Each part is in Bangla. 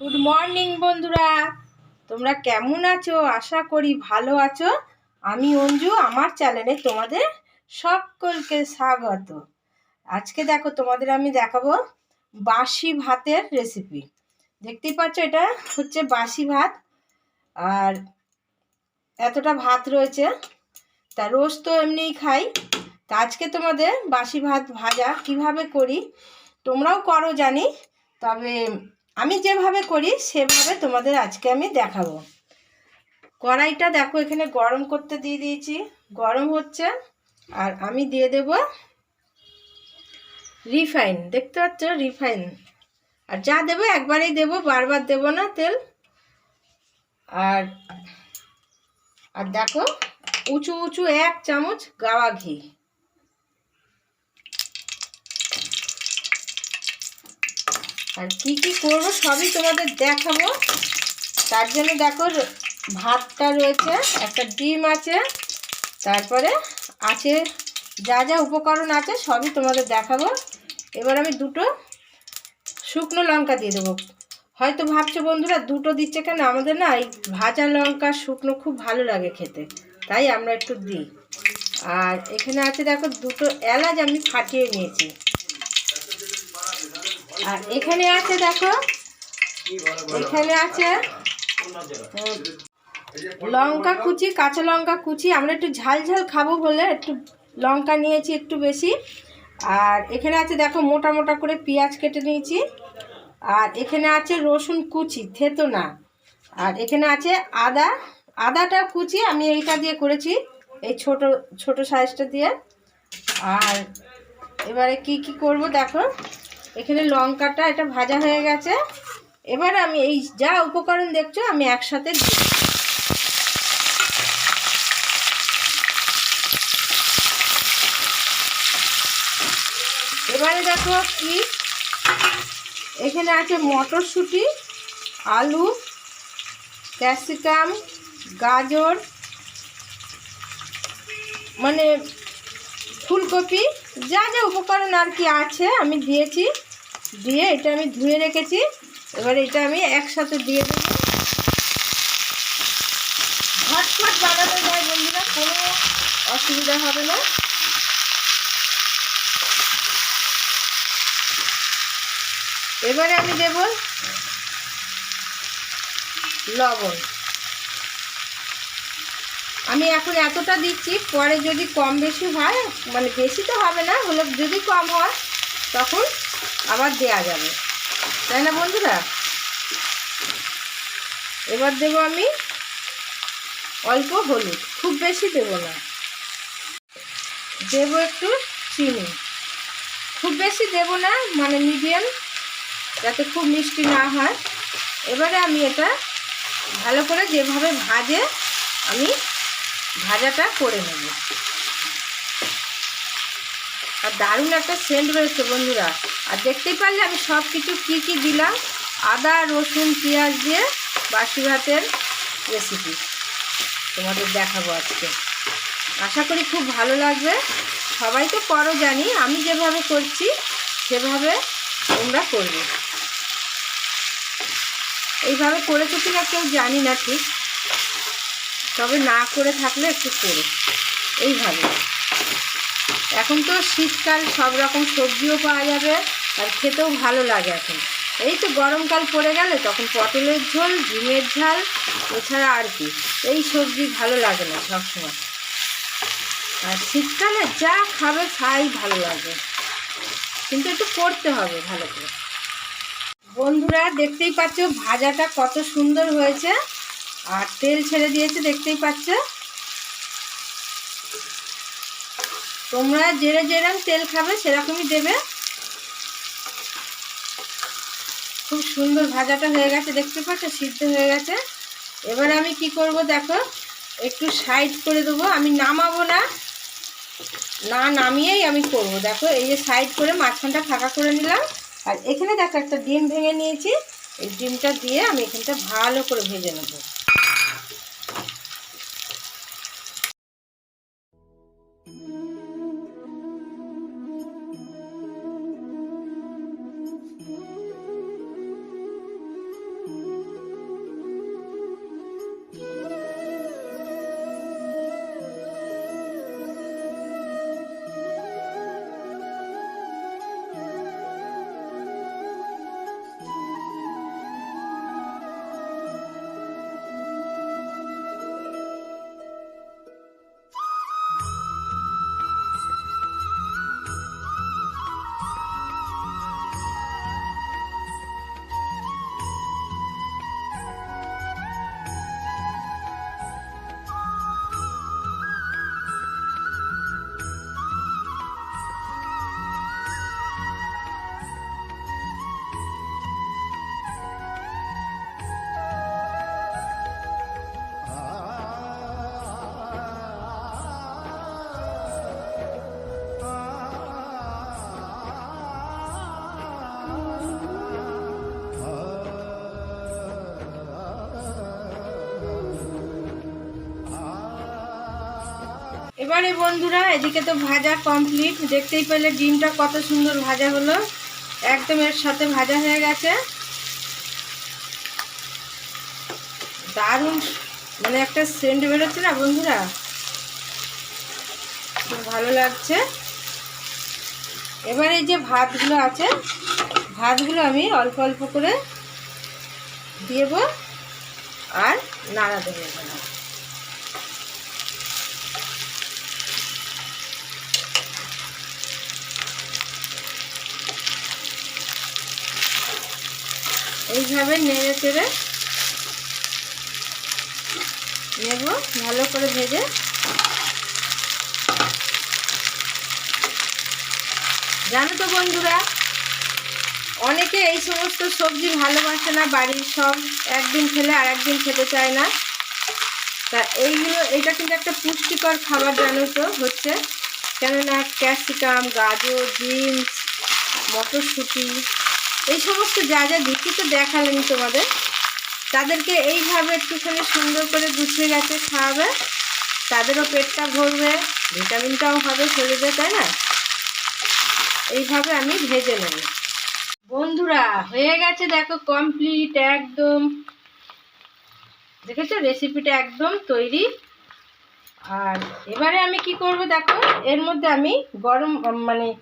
গুড মর্নিং বন্ধুরা। তোমরা কেমন আছো? আশা করি ভালো আছো। আমি অঞ্জু, আমার চ্যানেলে তোমাদের সকলকে স্বাগত। আজকে দেখো, তোমাদের আমি দেখাবো বাসি ভাতের রেসিপি দেখতেই পাচ্ছ, এটা হচ্ছে বাসি ভাত। আর এতটা ভাত রয়েছে। তা রোজ তো এমনিই খাই। তা আজকে তোমাদের বাসি ভাত ভাজা কীভাবে করি, তোমরাও করো জানি। তবে আমি যেভাবে করি, সেভাবে তোমাদের আজকে আমি দেখাবো। কড়াইটা দেখো, এখানে গরম করতে দিয়ে দিয়েছি। গরম হচ্ছে, আর আমি দিয়ে দেব রিফাইন। দেখতে পাচ্ছ? রিফাইন। আর যা দেবো একবারেই দেবো, বারবার দেবো না তেল। আর আর দেখো, উঁচু উঁচু এক চামচ গাওয়া ঘি। আর কি কি করব সবই তোমাদের দেখাবো। তার জন্য দেখো ভাতটা রয়েছে, একটা ডিম আছে, তারপরে আছে যা যা উপকরণ আছে সবই তোমাদের দেখাবো। এবার আমি দুটো শুকনো লঙ্কা দিয়ে দেবো। হয়তো ভাবছ বন্ধুরা, দুটো দিচ্ছে কেন? আমাদের না এই ভাজা লঙ্কা, শুকনো খুব ভালো লাগে খেতে। তাই আমরা একটু দিই। আর এখানে আছে দেখো দুটো এলাচ আমি ফাটিয়ে নিয়েছি। আর এখানে আছে দেখো। এখানে আছে লঙ্কা কুচি, কাঁচা লঙ্কা কুচি। আমরা একটু ঝাল ঝাল খাব বলে একটু লঙ্কা নিয়েছি একটু বেশি। আর এখানে আছে দেখো মোটা মোটা করে পেঁয়াজ কেটে নিয়েছি। আর এখানে আছে রসুন কুচি, থেতো না। আর এখানে আছে আদা। আদাটা কুচি আমি এইটা দিয়ে করেছি, এই ছোট ছোট সাইজটা দিয়ে। আর এবারে কি কি করব দেখো? এখানে লঙ্কাটা এটা ভাজা হয়ে গেছে। এবার আমি এই যা উপকরণ দেখছ, আমি একসাথে দিই এবারে দেখো কি? এখানে আছে মটরশুঁটি, আলু, ক্যাপসিকাম, গাজর মানে ফুলকপি, যা যা উপকরণ আর কি আছে আমি দিয়েছি। দিয়ে এটা আমি ধুয়ে রেখেছি। এবার এটা আমি একসাথে দিয়ে দেবো। ঝটফট বানানো যায় বন্ধুরা, কোনো অসুবিধা হবে না। এবারে আমি দেব লবণ। আমি এখন এতটা দিচ্ছি, পরে যদি কম বেশি হয় মানে বেশি তো হবে না, হলে যদি কম হয়, তখন আবার দেয়া যাবে। তাই না বন্ধুরা? এবার দেব আমি অল্প হলুদ, খুব বেশি দেব না। দেব একটু চিনি। খুব বেশি দেব না মানে মিডিয়াম, যাতে খুব মিষ্টি না হয়। এবারে আমি এটা ভালো করে যেভাবে ভাজে আমি ভাজাটা করে নেব। আর দারুণ একটা সেন্ট রয়েছে বন্ধুরা। আর দেখতেই পারলে আমি সব কিছু কী কী দিলাম? আদা, রসুন, পেঁয়াজ দিয়ে বাসি ভাতের রেসিপি তোমাদের দেখাবো আজকে। আশা করি খুব ভালো লাগবে। সবাই তো করো জানি, আমি যেভাবে করছি, সেভাবে তোমরা করবে। এইভাবে করেছ কিনা কেউ জানি না ঠিক। তবে না করে থাকলে একটু করো এইভাবে। এখন তো শীতকাল, সব রকম সবজিও পাওয়া যাবে আর খেতেও ভালো লাগে এখন। এই তো গরমকাল পড়ে গেলে তখন পটলের ঝোল ঝিঙের ঝাল, এছাড়া আর কি। এই সবজি ভালো লাগে না সবসময়। আর শীতকালে যা খাবে তাই ভালো লাগে। কিন্তু একটু করতে হবে ভালো করে। বন্ধুরা, দেখতেই পাচ্ছ ভাজাটা কত সুন্দর হয়েছে। আর তেল ছেড়ে দিয়েছে, দেখতেই পাচ্ছ? তোমরা যেরে যেরকম তেল খাবে, সেরকমই দেবে। খুব সুন্দর ভাজাটা হয়ে গেছে, দেখতে পাচ্ছ? সিদ্ধ হয়ে গেছে। এবার আমি কি করব, দেখো? একটু সাইড করে দেবো। আমি নামাবো না। না নামিয়েই আমি করব। দেখো, এই যে সাইড করে মাঝখানটা ফাঁকা করে নিলাম। আর এখানে দেখো একটা ডিম ভেঙে নিয়েছি। এই ডিমটা দিয়ে আমি এখানটা ভালো করে ভেজে নেব। এবারে বন্ধুরা, এদিকে তো ভাজা কমপ্লিট দেখতেই পেলে ডিমটা কত সুন্দর ভাজা হলো। একদম এর সাথে ভাজা হয়ে গেছে। দারুণ মানে একটা সেন্ট বেরোচ্ছে না বন্ধুরা? ভালো লাগছে। এবার এই যে ভাতগুলো আছে, ভাতগুলো আমি অল্প অল্প করে দেব আর নাড়া দেবো এখানে এইভাবে নেড়ে চেড়ে নেব, ভালো করে ভেজে। জানো তো বন্ধুরা, অনেকে এই সমস্ত সবজি ভালোবাসে না, বাড়ির সব একদিন খেলে আর একদিন খেতে চায় না। তা এইগুলো, এটা কিন্তু একটা পুষ্টিকর খাবার জানো তো হচ্ছে। কেননা ক্যাপসিকাম, গাজর, বিনস, মটরশুঁটি এই সমস্ত যা যা দিচ্ছি তো দেখালেন তোমাদের। তাদেরকে এইভাবে একটুখানি সুন্দর করে গুছিয়ে গেছে খাওয়াবে। তাদেরও পেটটা ভরবে, ভিটামিনটাও হবে শরীরে, তাই না? এইভাবে আমি ভেজে নেব। বন্ধুরা, হয়ে গেছে দেখো কমপ্লিট একদম। দেখেছ? রেসিপিটা একদম তৈরি। আর এবারে আমি কি করব দেখো? এর মধ্যে আমি গরম মানে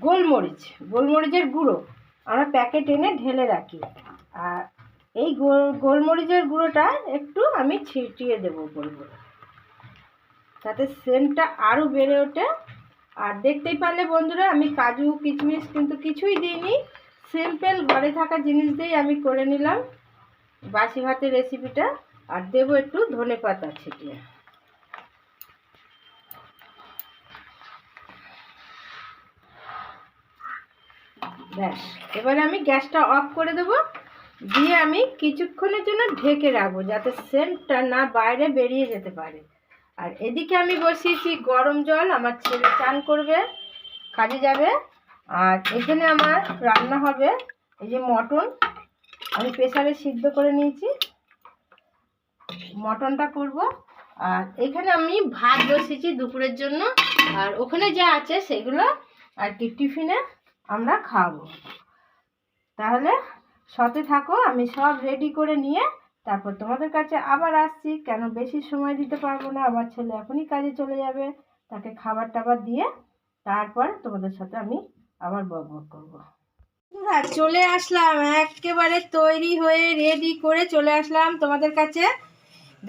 গোলমরিচ, গোলমরিচের গুঁড়ো আমরা প্যাকেট এনে ঢেলে রাখি। আর এই গোল, গোলমরিচের গুঁড়োটা একটু আমি ছিটিয়ে দেবো গোল করে। তাতে সেন্টটা আরও বেড়ে ওঠে। আর দেখতেই পারলে বন্ধুরা, আমি কাজু, কিশমিশ কিন্তু কিছুই দিইনি। সিম্পল ঘরে থাকা জিনিস দিয়েই আমি করে নিলাম। বাসি ভাতের রেসিপিটা আর দেবো একটু ধনে পাতা ছিটিয়ে। ব্যাস। এবারে আমি গ্যাসটা অফ করে দেব। দিয়ে আমি কিছুক্ষণের জন্য ঢেকে রাখব যাতে সেন্টটা না বাইরে বেরিয়ে যেতে পারে। আর এদিকে আমি বসিয়েছি গরম জল, আমার ছেলে চান করবে, কাজে যাবে। আর এখানে আমার রান্না হবে এই যে মটন। আমি প্রেসারে সিদ্ধ করে নিয়েছি। মটনটা করব। আর এখানে আমি ভাত বসিয়েছি দুপুরের জন্য। আর ওখানে যা আছে সেগুলো আর কি টিফিনে আমরা খাব। তাহলে সতে থাকো, আমি সব রেডি করে নিয়ে তারপর তোমাদের কাছে আবার আসছি। কেন বেশি সময় দিতে পারব না, আমার ছেলে এখনই কাজে চলে যাবে। তাকে খাবার টাবার দিয়ে তারপর তোমাদের সাথে আমি আবার বক বক করব চলে আসলাম, একেবারে তৈরি হয়ে রেডি করে চলে আসলাম তোমাদের কাছে।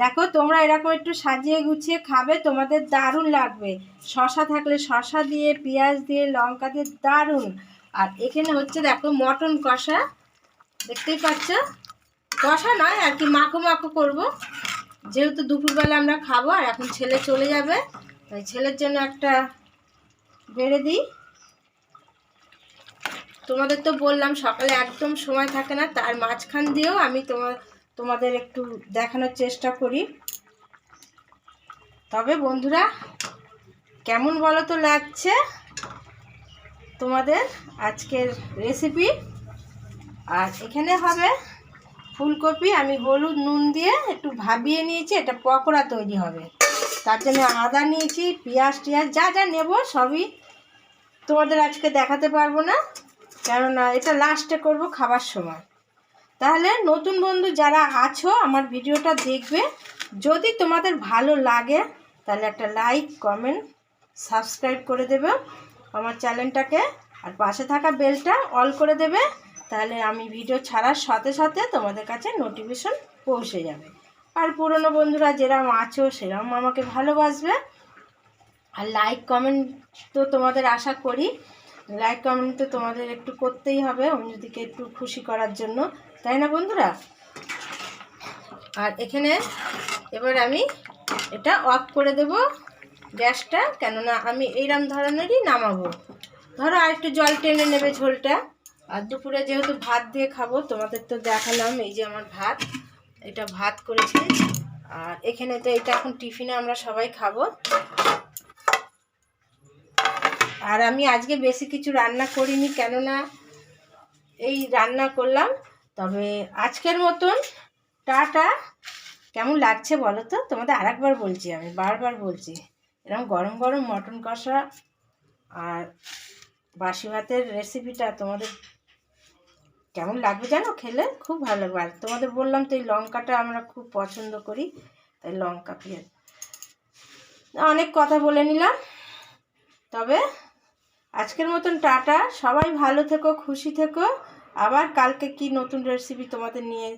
দেখো, তোমরা এরকম একটু সাজিয়ে গুছিয়ে খাবে, তোমাদের দারুণ লাগবে। শশা থাকলে শশা দিয়ে, পেঁয়াজ দিয়ে, লঙ্কা দিয়ে দারুণ। আর এখানে হচ্ছে দেখো, মটন কষা। দেখতেই পাচ্ছ? কষা নয়, আর কি মাখো মাখো করব। যেহেতু দুপুরবেলা আমরা খাব, আর এখন ছেলে চলে যাবে, তাই ছেলের জন্য একটা বেড়ে দিই। তোমাদের তো বললাম, সকালে একদম সময় থাকে না, তার মাঝখান দিয়েও আমি তোমার তোমাদের একটু দেখানোর চেষ্টা করি। তবে বন্ধুরা, কেমন বলো তো লাগছে তোমাদের আজকের রেসিপি আর এখানে হবে ফুলকপি, আমি হলুদ, নুন দিয়ে একটু ভাবিয়ে নিয়েছি, এটা পকোড়া তৈরি হবে। তার জন্য আদা নিয়েছি, পেঁয়াজ টিয়াজ, যা যা নেব সবই তোমাদের আজকে দেখাতে পারব না। কেননা এটা লাস্টে করব খাবার সময়। তাহলে নতুন বন্ধু যারা আছো, আমার ভিডিওটা দেখবে। যদি তোমাদের ভালো লাগে, তাহলে একটা লাইক, কমেন্ট, সাবস্ক্রাইব করে দেবে আমার চ্যানেলটাকে। আর পাশে থাকা বেলটা অল করে দেবে, তাহলে আমি ভিডিও ছাড়ার সাথে সাথে তোমাদের কাছে নোটিফিকেশন পৌঁছে যাবে। আর পুরনো বন্ধুরা যেরকম আছো, সেরকম আমাকে ভালোবাসবে। আর লাইক, কমেন্ট তো তোমাদের আশা করি। লাইক, কমেন্ট তো তোমাদের একটু করতেই হবে অন্যদিকে একটু খুশি করার জন্য। তাই না বন্ধুরা? আর এখানে এবার আমি এটা অফ করে দেব গ্যাসটা, কেননা আমি এইরকম ধরনেরই নামাবো। ধরো আর একটু জল টেনে নেবে ঝোলটা। আর দুপুরে যেহেতু ভাত দিয়ে খাব, তোমাদের তো দেখালাম এই যে আমার ভাত। এটা ভাত করেছি। আর এখানে তো এটা এখন টিফিনে আমরা সবাই খাব। আর আমি আজকে বেশি কিছু রান্না করিনি, কেননা এই রান্না করলাম। তবে আজকের মতন টাটা। কেমন লাগছে বলো তো? তোমাদের আরেকবার বলছি আমি, বারবার বলছি। এরকম গরম গরম মটন কষা আর বাসি ভাতের রেসিপিটা তোমাদের কেমন লাগবে জানো? খেলে খুব ভালো লাগবে। আর তোমাদের বললাম তো এই লঙ্কাটা আমরা খুব পছন্দ করি, তাই লঙ্কা পেঁয়াজ। অনেক কথা বলে নিলাম। তবে আজকের মতন টাটা। সবাই ভালো থেকো, খুশি থেকো। আবার কালকে কি নতুন রেসিপি তোমাদের নিয়ে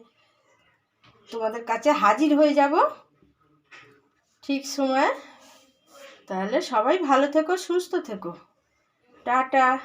তোমাদের কাছে হাজির হয়ে যাব? ঠিক সময়ে। তাহলে সবাই ভালো থেকো, সুস্থ থেকো। টাটা।